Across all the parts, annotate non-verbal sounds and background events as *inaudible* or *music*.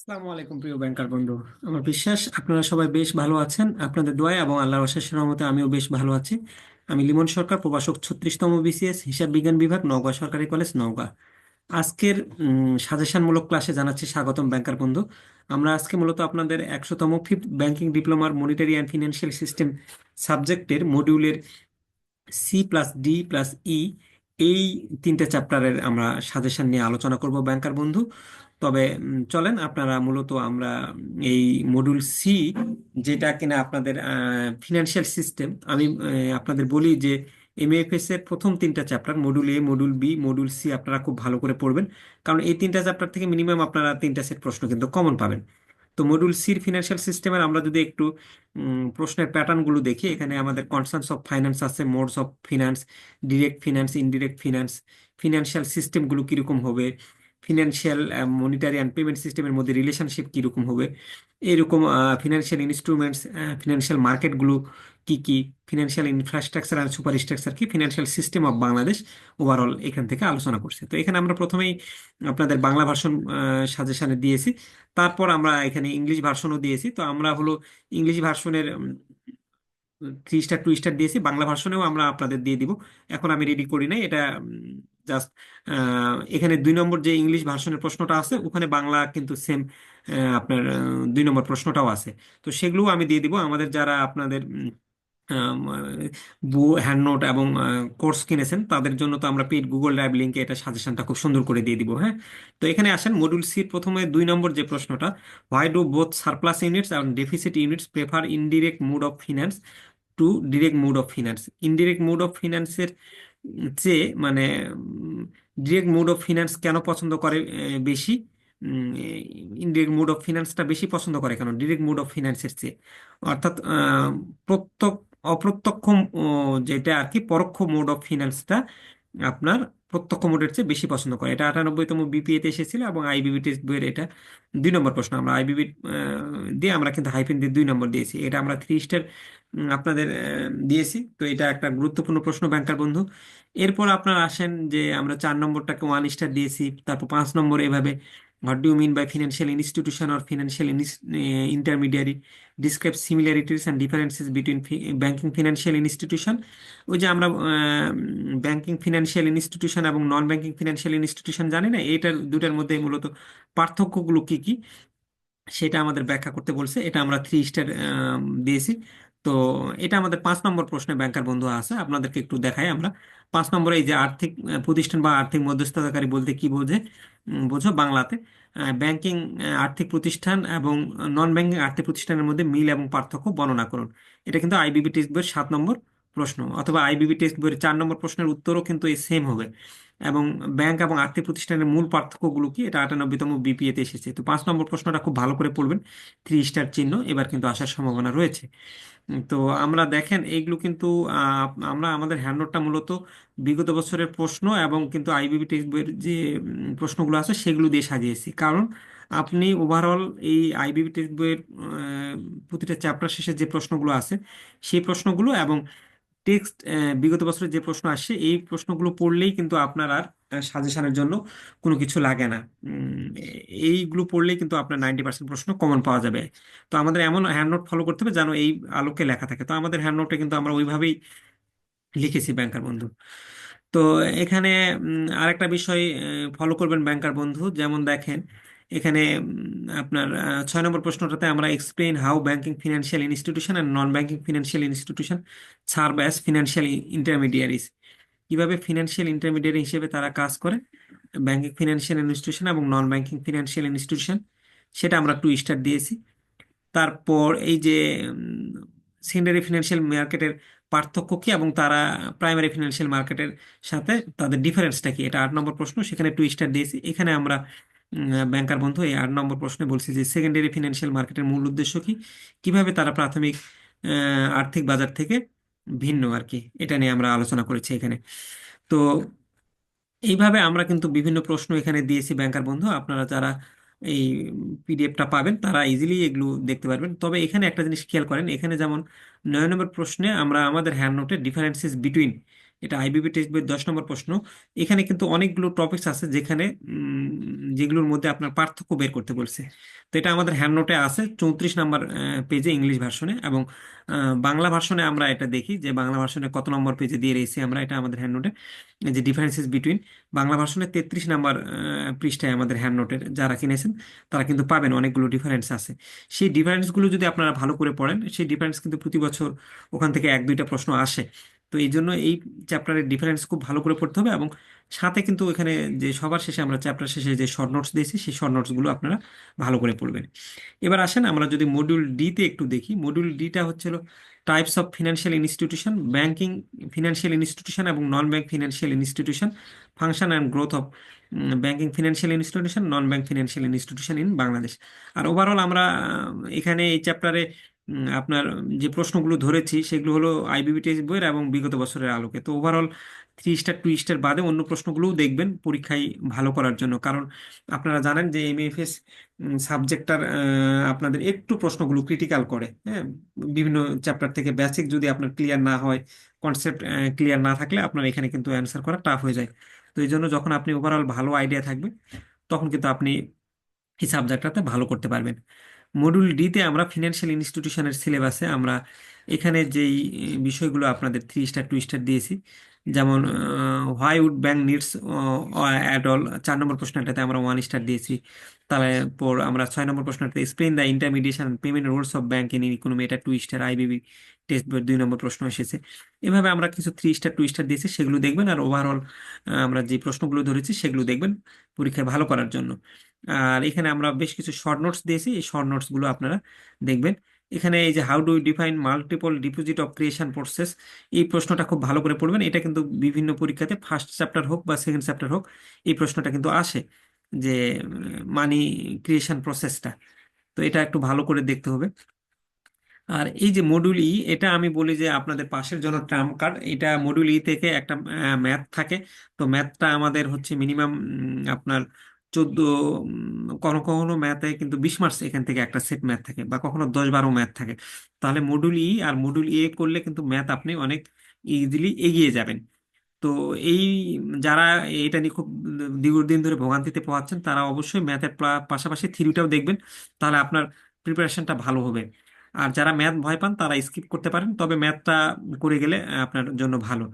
আসসালামু আলাইকুম, প্রিয় ব্যাংকার বন্ধু। আমার বিশ্বাস, আপনারা সবাই বেশ ভালো আছেন। আপনাদের দোয়ায় এবং আল্লাহর অশেষ রহমতে আমিও বেশ ভালো আছি। আমি লিমন সরকার, প্রভাষক ছত্রিশতম বিসিএস, হিসাব বিজ্ঞান বিভাগ, নওগাঁ সরকারি কলেজ, নওগাঁ। আজকের সাজেশনমূলক ক্লাসে জানাচ্ছি স্বাগতম, ব্যাংকার বন্ধু। আমরা আজকে মূলত আপনাদের একশোতম ফিফথ ব্যাংকিং ডিপ্লোমার মনিটারি অ্যান্ড ফিনান্সিয়াল সিস্টেম সাবজেক্টের মডিউলের C plus D plus E এই তিনটে চ্যাপ্টারের আমরা সাজেশন নিয়ে আলোচনা করব, ব্যাংকার বন্ধু। তবে চলেন আপনারা মূলত আমরা এই মডিউল সি যেটা কিনা আপনাদের ফিনান্সিয়াল সিস্টেম আমি আপনাদের বলি যে এমএফএস এর প্রথম তিনটা chapter module A module B module C আপনারা খুব ভালো করে পড়বেন। কারণ এই তিনটা চ্যাপ্টার থেকে মিনিমাম আপনারা তিনটা সেট প্রশ্ন কিন্তু কমন পাবেন। তো মডিউল সির ফিনান্সিয়াল সিস্টেমের আমরা যদি একটু প্রশ্নের প্যাটার্নগুলো দেখি, এখানে আমাদের কনসার্নস অফ ফাইন্যান্স আছে modes of finance direct finance indirect finance financial সিস্টেমগুলো কীরকম হবে ফিনান্সিয়াল মনিটারি অ্যান্ড পেমেন্ট সিস্টেমের মধ্যে রিলেশনশিপ কীরকম হবে? এরকম ফিনান্সিয়াল ইনস্ট্রুমেন্টস ফিনান্সিয়াল মার্কেটগুলো কি কি? Financial infrastructure and super structure কি? Financial system of Bangladesh overall এখান থেকে আলোচনা করছে। তো এখানে আমরা প্রথমেই আপনাদের বাংলা ভার্সন সাজেশনে দিয়েছি। তারপর আমরা এখানে ইংলিশ ভার্সনও দিয়েছি। তো আমরা হলো ইংলিশ ভার্সনের থ্রি স্টার টু স্টার দিয়েছি। বাংলা ভার্সনেও আমরা আপনাদের দিয়ে দিব। এখন আমি রেডি করি নাই। এটা জাস্ট এখানে দুই নম্বর যে ইংলিশ ভার্সনের প্রশ্নটা আছে, ওখানে বাংলা কিন্তু সেম আপনার দুই নম্বর প্রশ্নটাও আছে। তো সেগুলোও আমি দিয়ে দিব। আমাদের যারা আপনাদের বু হ্যান্ড নোট এবং কোর্স কিনেছেন, তাদের জন্য তো আমরা পেড গুগল ড্রাইভ লিঙ্কে এটা সাজেশনটা খুব সুন্দর করে দিয়ে দিব হ্যাঁ? তো এখানে আসেন মডিউল সির প্রথমে দুই নম্বর যে প্রশ্নটা why do both surplus units এবং deficit units prefer indirect mode of finance to direct mode of finance indirect mode of ফিনান্সের চেয়ে মানে ডিরেক্ট মোড অফ ফিনান্স কেন পছন্দ করে বেশি? ইনডিরেক্ট মোড অফ ফিনান্সটা বেশি পছন্দ করে কেন? ডিরেক্ট মোড অফ ফিনান্সের চেয়ে। অর্থাৎ প্রত্যক্ষ, অপ্রত্যক্ষ যেটা আর কি, পরোক্ষ মোড অফ ফিনান্সটা আপনার প্রত্যক্ষ মোডের চেয়ে বেশি পছন্দ করে। এটা আটানব্বইতম বিপিএতে এসেছিল এবং আইবিবি টেস্ট বইয়ের এটা দুই নম্বর প্রশ্ন। আমরা আইবিবি দিয়ে আমরা কিন্তু হাইফেন দিয়ে দুই নম্বর দিয়েছি। এটা আমরা থ্রি স্টার আপনাদের দিয়েছি। তো এটা একটা গুরুত্বপূর্ণ প্রশ্ন ব্যাংকার বন্ধু। এরপর আপনারা আসেন যে আমরা চার নম্বরটাকে ওয়ান স্টার দিয়েছি, তারপর পাঁচ নম্বর এভাবে what do mean by financial institution or financial intermediary describe similarities and differences between banking financial institution ওই যে আমরা ব্যাংকিং ফিনান্সিয়াল ইনস্টিটিউশন এবং নন ব্যাংকিং ফিনান্সিয়াল ইনস্টিটিউশন জানি না, এটার দুটার মধ্যে মূলত পার্থক্যগুলো কি কি? সেটা আমাদের ব্যাখ্যা করতে বলছে। এটা আমরা থ্রি স্টার দিয়েছি। তো এটা আমাদের পাঁচ নম্বর প্রশ্নে ব্যাংকার বন্ধু আছে, আপনাদেরকে একটু দেখাই আমরা। পাঁচ নম্বরে এই যে আর্থিক প্রতিষ্ঠান বা আর্থিক মধ্যস্থতাকারী বলতে কি বোঝে? বোঝো বাংলাতে। ব্যাংকিং আর্থিক প্রতিষ্ঠান এবং নন ব্যাংকিং আর্থিক প্রতিষ্ঠানের মধ্যে মিল এবং পার্থক্য বর্ণনা করুন। এটা কিন্তু আইবিবি টেক্সট বইয়ের সাত নম্বর প্রশ্ন অথবা আইবিবি টেক্সট বইয়ের চার নম্বর প্রশ্নের উত্তরও কিন্তু এই সেম হবে। এবং ব্যাংক এবং আর্থিক প্রতিষ্ঠানের মূল পার্থক্যগুলো কি? এটা আটানব্বইতম বিপিএতে এসেছে। তো পাঁচ নম্বর প্রশ্নটা খুব ভালো করে পড়বেন। থ্রি স্টার চিহ্ন, এবার কিন্তু আসার সম্ভাবনা রয়েছে। তো আমরা দেখেন, এইগুলো কিন্তু আমরা আমাদের হ্যান্ডনোটটা মূলত বিগত বছরের প্রশ্ন এবং কিন্তু আইবিবি টেক্সট বইয়ের যে প্রশ্নগুলো আছে, সেগুলো দিয়ে সাজিয়েছি। কারণ আপনি ওভারঅল এই আইবিবি টেক্সট বইয়ের প্রতিটা চ্যাপ্টার শেষে যে প্রশ্নগুলো আছে, সেই প্রশ্নগুলো এবং টেক্সট বিগত বছরে যে প্রশ্ন আসছে এই প্রশ্নগুলো পড়লেই কিন্তু আপনার আর সাজেশনের জন্য কোনো কিছু লাগে না। এইগুলো পড়লেই কিন্তু আপনার নাইনটি পার্সেন্ট প্রশ্ন কমন পাওয়া যাবে। তো আমাদের এমন হ্যান্ড নোট ফলো করতে হবে যেন এই আলোকে লেখা থাকে। তো আমাদের হ্যান্ড নোটে কিন্তু আমরা ওইভাবেই লিখেছি ব্যাংকার বন্ধু। তো এখানে আরেকটা বিষয় ফলো করবেন ব্যাংকার বন্ধু। যেমন দেখেন এখানে আপনার ছয় নম্বর প্রশ্নটাতে আমরা explain how banking financial institution and non banking financial institution serve as financial intermediaries কীভাবে ফিনান্সিয়াল ইন্টারমিডিয়ারি হিসেবে তারা কাজ করে? ব্যাংকিং ফিনান্সিয়াল ইনস্টিটিউশন এবং নন ব্যাংকিং ফিনান্সিয়াল ইনস্টিটিউশন সেটা আমরা টু স্টার দিয়েছি। তারপর এই যে সেকেন্ডারি ফিনান্সিয়াল মার্কেটের পার্থক্য কি এবং তারা প্রাইমারি ফিনান্সিয়াল মার্কেটের সাথে তাদের ডিফারেন্সটা কি? এটা আট নম্বর প্রশ্ন, সেখানে টু স্টার দিয়েছি। এখানে আমরা ব্যাংকার বন্ধু, এই আট নম্বর প্রশ্নে বলছি যে সেকেন্ডারি ফিনান্সিয়াল মার্কেটের মূল উদ্দেশ্য কি? কীভাবে তারা প্রাথমিক আর্থিক বাজার থেকে ভিন্ন আর কি? এটা নিয়ে আমরা আলোচনা করেছি এখানে। তো এইভাবে আমরা কিন্তু বিভিন্ন প্রশ্ন এখানে দিয়েছি ব্যাংকার বন্ধু। আপনারা যারা এই পিডিএফটা পাবেন, তারা ইজিলি এগুলো দেখতে পারবেন। তবে এখানে একটা জিনিস খেয়াল করেন, এখানে যেমন নয় নম্বর প্রশ্নে আমরা আমাদের হ্যান্ড নোটে ডিফারেন্সেস বিটুইন এটা আইবিবি টেক্সট বইয়ের দশ নম্বর প্রশ্ন। এখানে কিন্তু অনেকগুলো টপিকস আছে যেখানে যেগুলোর মধ্যে আপনার পার্থক্য বের করতে বলছে। তো এটা আমাদের হ্যান্ড নোটে আছে, চৌত্রিশ নাম্বার পেজে ইংলিশ ভার্সনে এবং বাংলা ভার্সনে আমরা এটা দেখি যে বাংলা ভার্সনে কত নম্বর পেজে দিয়ে রয়েছি আমরা এটা আমাদের হ্যান্ড নোটে যে ডিফারেন্সেস বিটুইন বাংলা ভার্সনে তেত্রিশ নাম্বার পৃষ্ঠায় আমাদের হ্যান্ড নোটের যারা কিনেছেন, তারা কিন্তু পাবেন অনেকগুলো ডিফারেন্স আছে। সেই ডিফারেন্সগুলো যদি আপনারা ভালো করে পড়েন, সেই ডিফারেন্স কিন্তু প্রতি বছর ওখান থেকে এক দুইটা প্রশ্ন আসে। তো এই জন্য এই চ্যাপ্টারের ডিফারেন্স খুব ভালো করে পড়তে হবে এবং সাথে কিন্তু এখানে যে সবার শেষে আমরা চ্যাপ্টার শেষে যে শর্ট নোটস দিয়েছি, সেই শর্ট নোটসগুলো আপনারা ভালো করে পড়বেন। এবার আসেন আমরা যদি মডিউল ডিতে একটু দেখি। মডিউল ডিটা হচ্ছিল types of financial institution banking financial institution এবং non bank financial institution function and growth of banking financial institution non bank financial institution in Bangladesh R overall আমরা এখানে এই চ্যাপ্টারে আপনার যে প্রশ্নগুলো ধরেছি, সেগুলো হলো আইবিবি টেস্ট বইয়ের এবং বিগত বছরের আলোকে। তো overall three star two star বাদে অন্য প্রশ্নগুলোও দেখবেন পরীক্ষায় ভালো করার জন্য। কারণ আপনারা জানেন যে এমএফএস সাবজেক্টটার আপনাদের একটু প্রশ্নগুলো ক্রিটিক্যাল করে হ্যাঁ? বিভিন্ন চ্যাপ্টার থেকে বেসিক যদি আপনার ক্লিয়ার না হয় কনসেপ্ট ক্লিয়ার না থাকলে আপনার এখানে কিন্তু অ্যান্সার করা টাফ হয়ে যায়। তো এই জন্য যখন আপনি ওভারঅল ভালো আইডিয়া থাকবে তখন কিন্তু আপনি এই সাবজেক্টটাতে ভালো করতে পারবেন। মডিউল ডিতে আমরা ফিনান্সিয়াল ইনস্টিটিউশনের সিলেবাসে আমরা এখানে যেই বিষয়গুলো আপনাদের থ্রি স্টার টু স্টার দিয়েছি, যেমন why would bank needs at all চার নম্বর প্রশ্নটাতে আমরা ওয়ান স্টার দিয়েছি, তারপর আমরা ছয় নম্বর প্রশ্নটাতে explain the intermediation payment rules of bank in economy এটা টু স্টার আইবিবি টেস্ট দুই নম্বর প্রশ্ন এসেছে। এভাবে আমরা কিছু থ্রি স্টার টু স্টার দিয়েছি, সেগুলো দেখবেন, আর ওভারঅল আমরা যে প্রশ্নগুলো ধরেছি, সেগুলো দেখবেন পরীক্ষায় ভালো করার জন্য। আর এখানে আমরা বেশ কিছু শর্ট নোটস দিয়েছি। এই শর্ট নোটসগুলো আপনারা দেখবেন। এখানে এই যে how do define multiple deposit of creation process এই প্রশ্নটা খুব ভালো করে পড়বেন। এটা কিন্তু বিভিন্ন পরীক্ষাতে ফার্স্ট চ্যাপ্টার হোক বা সেকেন্ড চ্যাপ্টার হোক, এই প্রশ্নটা কিন্তু আসে যে মানি ক্রিয়েশন প্রসেসটা তো এটা একটু ভালো করে দেখতে হবে। আর এই যে মডিউল ই এটা আমি বলি যে, আপনাদের পাশের জন্য ট্রাম কার্ড এটা মডিউল ই থেকে একটা ম্যাথ থাকে। তো ম্যাথটা আমাদের হচ্ছে মিনিমাম আপনার চোদ্দ কখনো কখনো ম্যাথে কিন্তু বিশ মার্কস এখান থেকে একটা সেট ম্যাথ থাকে বা কখনো দশ বারো ম্যাথ থাকে। তাহলে মডিউল ই আর মডিউল এ করলে কিন্তু ম্যাথ আপনি অনেক ইজিলি এগিয়ে যাবেন। তো এই, যারা এটা নিয়ে খুব দীর্ঘদিন ধরে ভোগান্তিতে পোহাচ্ছেন তারা অবশ্যই ম্যাথের পাশাপাশি থিওরিটাও দেখবেন, তাহলে আপনার প্রিপারেশনটা ভালো হবে। আর যারা ম্যাথ ভয় পান, তারা স্কিপ করতে পারেন, তবে ম্যাথটা করে গেলে আপনার জন্য ভালো।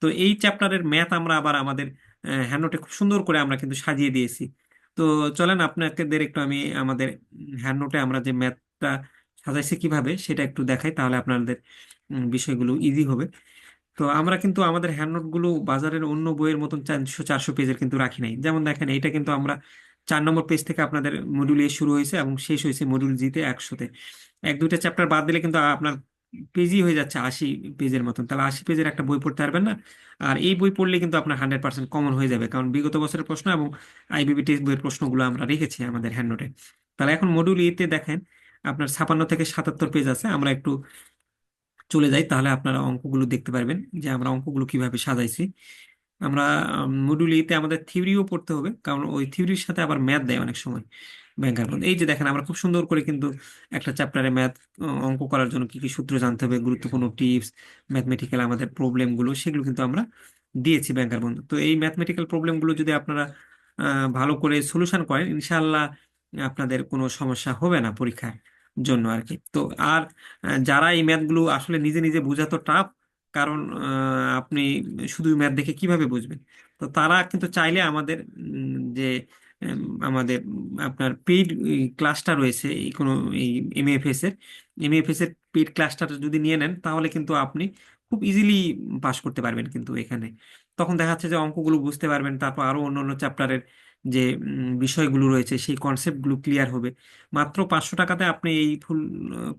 তো এই চ্যাপ্টারের ম্যাথ আমরা আবার আমাদের হ্যান্ডনোটে খুব সুন্দর করে আমরা কিন্তু সাজিয়ে দিয়েছি। তো চলেন আপনাদের একটু আমি আমাদের হ্যান্ডনোটে আমরা যে ম্যাথটা সাজাইছি কীভাবে সেটা একটু দেখাই, তাহলে আপনাদের বিষয়গুলো ইজি হবে। তো আমরা কিন্তু আমাদের হ্যান্ডনোটগুলো বাজারের অন্য বইয়ের মতন চারশো চারশো পেজের কিন্তু রাখি নাই। যেমন দেখেন এটা কিন্তু আমরা চার নম্বর পেজ থেকে আপনাদের মডিউল এ শুরু হয়েছে এবং শেষ হয়েছে মডিউল জিতে একশোতে। এক দুইটা চ্যাপ্টার বাদ দিলে কিন্তু আপনার পেজই হয়ে যাচ্ছে আশি পেজের মতন। তাহলে আশি পেজের একটা বই পড়তে পারবেন না। আর এই বই পড়লে কিন্তু আপনার হান্ড্রেড পার্সেন্ট কমন হয়ে যাবে। কারণ বিগত বছরের প্রশ্ন এবং আইবিবি টেস্ট বইয়ের প্রশ্নগুলো আমরা রেখেছি আমাদের হ্যান্ডনোটে তাহলে এখন মডিউল এতে দেখেন, আপনার ছাপান্ন থেকে সাতাত্তর পেজ আছে। আমরা একটু চলে যাই, তাহলে আপনারা অঙ্কগুলো দেখতে পারবেন যে আমরা অঙ্কগুলো কীভাবে সাজাইছি। আমরা মডিউল এতে আমাদের থিওরিও পড়তে হবে। কারণ ওই থিওরির সাথে আবার ম্যাথ দেয় অনেক সময়। ব্যাংকার বন্ধু এই যে দেখেন, আমরা খুব সুন্দর করে কিন্তু একটা চ্যাপ্টারে ম্যাথ অঙ্ক করার জন্য কি কি সূত্র জানতে হবে, গুরুত্বপূর্ণ টিপস ম্যাথমেটিক্যাল আমাদের প্রবলেমগুলো সেগুলো কিন্তু আমরা দিয়েছি ব্যাংকার বন্ধু। তো এই ম্যাথমেটিক্যাল প্রবলেমগুলো যদি আপনারা ভালো করে সলিউশন করেন, ইনশাআল্লাহ আপনাদের কোনো সমস্যা হবে না পরীক্ষার জন্য আর কি। তো আর যারা এই ম্যাথগুলো আসলে নিজে নিজে বোঝা তো টাফ কারণ আপনি শুধু ম্যাথ দেখে কীভাবে বুঝবেন? তো তারা কিন্তু চাইলে আমাদের যে আমাদের, আপনার পেইড ক্লাসটা রয়েছে, এই কোনো, এই এমএফএস এর। এমএফএস এর পেইড ক্লাসটা যদি নিয়ে নেন, তাহলে কিন্তু আপনি খুব ইজিলি পাস করতে পারবেন কিন্তু এখানে। তখন দেখা যাচ্ছে যে অঙ্কগুলো বুঝতে পারবেন, তারপর আরও অন্য চ্যাপ্টারের যে বিষয়গুলো রয়েছে, সেই কনসেপ্টগুলো ক্লিয়ার হবে। মাত্র পাঁচশো টাকাতে আপনি এই ফুল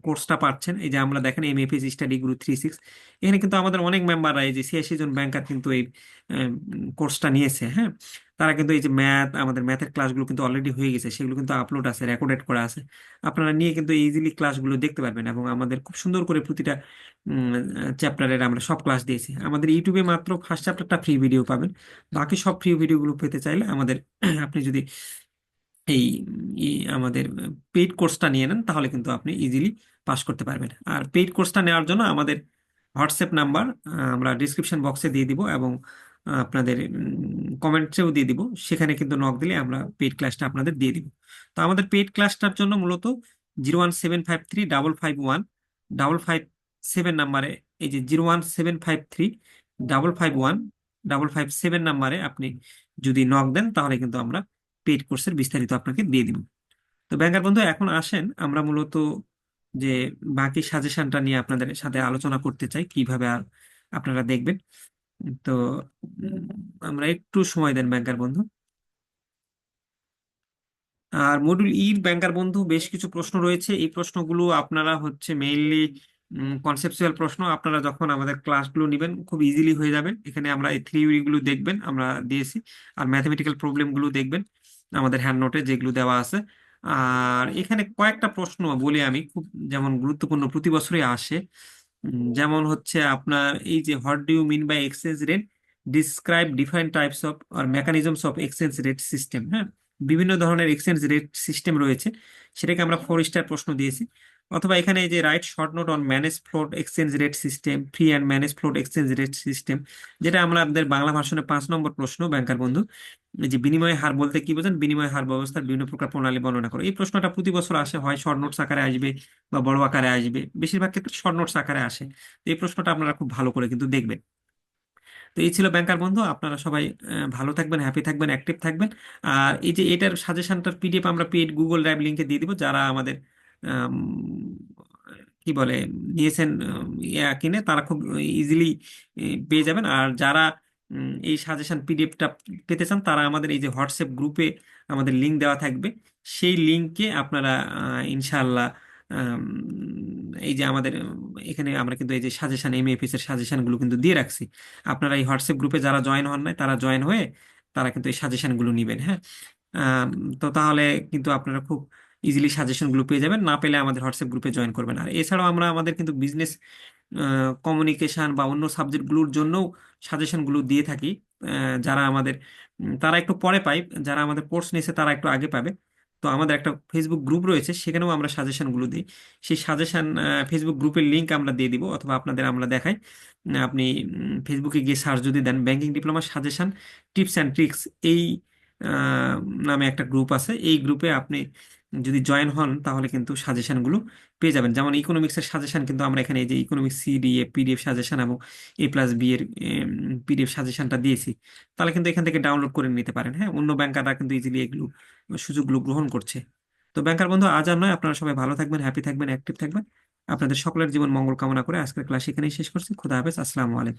কোর্সটা পাচ্ছেন। এই যে আমরা দেখেন MFS study group three six এখানে কিন্তু আমাদের অনেক মেম্বাররা এই যে ছিয়াশি জন ব্যাংকার কিন্তু এই কোর্সটা নিয়েছে হ্যাঁ? তারা কিন্তু এই যে ম্যাথ আমাদের ম্যাথের ক্লাসগুলো কিন্তু অলরেডি হয়ে গেছে, সেগুলো কিন্তু আপলোড আছে রেকর্ডেড করা আছে। আপনারা নিয়ে কিন্তু ইজিলি ক্লাসগুলো দেখতে পারবেন এবং আমাদের খুব সুন্দর করে প্রতিটা চ্যাপ্টারের আমরা সব ক্লাস দিয়েছি। আমাদের ইউটিউবে মাত্র ফার্স্ট চ্যাপ্টারটা ফ্রি ভিডিও পাবেন। বাকি সব ফ্রি ভিডিওগুলো পেতে চাইলে আমাদের, *clears throat* আপনি যদি এই আমাদের পেইড কোর্সটা নিয়ে নেন, তাহলে কিন্তু আপনি ইজিলি পাস করতে পারবেন। আর পেইড কোর্সটা নেওয়ার জন্য আমাদের হোয়াটসঅ্যাপ নাম্বার আমরা ডিসক্রিপশন বক্সে দিয়ে দিব এবং আপনাদের কমেন্টসেও দিয়ে দিব। সেখানে কিন্তু নক দিলে আমরা পেইড ক্লাসটা আপনাদের দিয়ে দিব। তো আমাদের পেইড ক্লাসটার জন্য মূলত zero one seven five three double five one double five seven নাম্বারে, এই যে zero one seven five three double five one double five seven নাম্বারে আপনি যদি নক দেন, তাহলে কিন্তু আমরা পেইড কোর্সের বিস্তারিত আপনাকে দিয়ে দিব। তো ব্যাংকার বন্ধু, এখন আসেন। আমরা মূলত যে বাকি সাজেশনটা নিয়ে আপনাদের সাথে আলোচনা করতে চাই, কীভাবে আর আপনারা দেখবেন। তো, আমরা একটু সময় দেন ব্যাংকার বন্ধু। আর মডিউল ইর ব্যাংকার বন্ধু বেশ কিছু প্রশ্ন রয়েছে। এই প্রশ্নগুলো আপনারা হচ্ছে মেইনলি কনসেপচুয়াল প্রশ্ন। আপনারা যখন আমাদের ক্লাসগুলো নেবেন, খুব ইজিলি হয়ে যাবে। এখানে আমরা এই থিওরিগুলো দেখবেন, আমরা দিয়েছি। আর ম্যাথমেটিক্যাল প্রবলেমগুলো দেখবেন, আমাদের হ্যান্ড নোটে যেগুলো দেওয়া আছে। আর এখানে কয়েকটা প্রশ্ন বলি আমি, খুব যেমন গুরুত্বপূর্ণ, প্রতি বছরই আসে। যেমন হচ্ছে আপনার এই যে what do you mean by exchange rate describe different types of R mechanisms of exchange rate system হ্যাঁ? বিভিন্ন ধরনের এক্সচেঞ্জ রেট সিস্টেম রয়েছে। সেটাকে আমরা ফোর স্টার প্রশ্ন দিয়েছি। অথবা এখানে এই যে write short note on manage float exchange rate system free and manage float exchange rate system যেটা আমরা আমাদের বাংলা ভাষণে পাঁচ নম্বর প্রশ্ন ব্যাংকার বন্ধু। যে বিনিময় হার বলতে কি বোঝেন? বিনিময় হার ব্যবস্থার বিভিন্ন প্রকার প্রণালী বর্ণনা করো। এই প্রশ্নটা প্রতি বছর আসে হয় শর্ট নোটস আকারে আসবে বা বড় আকারে আসবে। বেশিরভাগ ক্ষেত্রে শর্ট নোটস আকারে আসে। তো এই প্রশ্নটা আপনারা খুব ভালো করে কিন্তু দেখবেন। তো এই ছিল ব্যাংকার বন্ধু আপনারা সবাই ভালো থাকবেন হ্যাপি থাকবেন অ্যাক্টিভ থাকবেন। আর এই যে এটার সাজেশনটার পিডিএফ আমরা পেড গুগল ড্রাইভ লিঙ্কে দিয়ে দিব যারা আমাদের আম, কি বলে, নিয়েছেন ইয়া কিনে, তারা খুব ইজিলি পেয়ে যাবেন। আর যারা এই সাজেশন পিডিএফটা পেতে চান, তারা আমাদের এই যে হোয়াটসঅ্যাপ গ্রুপে আমাদের লিঙ্ক দেওয়া থাকবে। সেই লিঙ্কে আপনারা ইনশাআল্লাহ এই যে আমাদের, এখানে আমরা কিন্তু এই যে সাজেশন এমএফএস এর সাজেশনগুলো কিন্তু দিয়ে রাখছি। আপনারা এই হোয়াটসঅ্যাপ গ্রুপে যারা জয়েন হন নাই, তারা জয়েন হয়ে তারা কিন্তু এই সাজেশনগুলো নেবেন হ্যাঁ? তো তাহলে কিন্তু আপনারা খুব ইজিলি সাজেশন সাজেশনগুলো পেয়ে যাবেন। না পেলে আমাদের হোয়াটসঅ্যাপ গ্রুপে জয়েন করবেন। আর এছাড়াও আমরা, আমাদের কিন্তু বিজনেস কমিউনিকেশন বা অন্য সাবজেক্টগুলোর জন্যও সাজেশনগুলো দিয়ে থাকি। যারা আমাদের তারা একটু পরে পাই যারা আমাদের কোর্স নিয়েছে তারা একটু আগে পাবে। তো আমাদের একটা ফেসবুক গ্রুপ রয়েছে, সেখানেও আমরা সাজেশনগুলো দিই। সেই সাজেশন ফেসবুক গ্রুপের লিঙ্ক আমরা দিয়ে দিব অথবা আপনাদের আমরা দেখাই। আপনি ফেসবুকে গিয়ে সার্চ যদি দেন banking diploma suggestion tips and tricks এই নামে একটা গ্রুপ আছে। এই গ্রুপে আপনি যদি জয়েন হন, তাহলে কিন্তু সাজেশনগুলো পেয়ে যাবেন। যেমন ইকোনমিক্সের সাজেশন কিন্তু আমরা এখানে এই যে ইকোনমিক্স সিডিএ পিডিএফ সাজেশন এবং এ প্লাস বি এর পিডিএফ সাজেশনটা দিয়েছি, তাহলে কিন্তু এখান থেকে ডাউনলোড করে নিতে পারেন। হ্যাঁ অন্য ব্যাংকাররা কিন্তু ইজিলি এগুলো সুযোগগুলো গ্রহণ করছে। তো ব্যাংকার বন্ধু, আজ আর নয়। আপনারা সবাই ভালো থাকবেন হ্যাপি থাকবেন অ্যাক্টিভ থাকবেন। আপনাদের সকলের জীবন মঙ্গল কামনা করে আজকের ক্লাস এখানেই শেষ করছি। খুদা হাফেজ। আসসালামু আলাইকুম।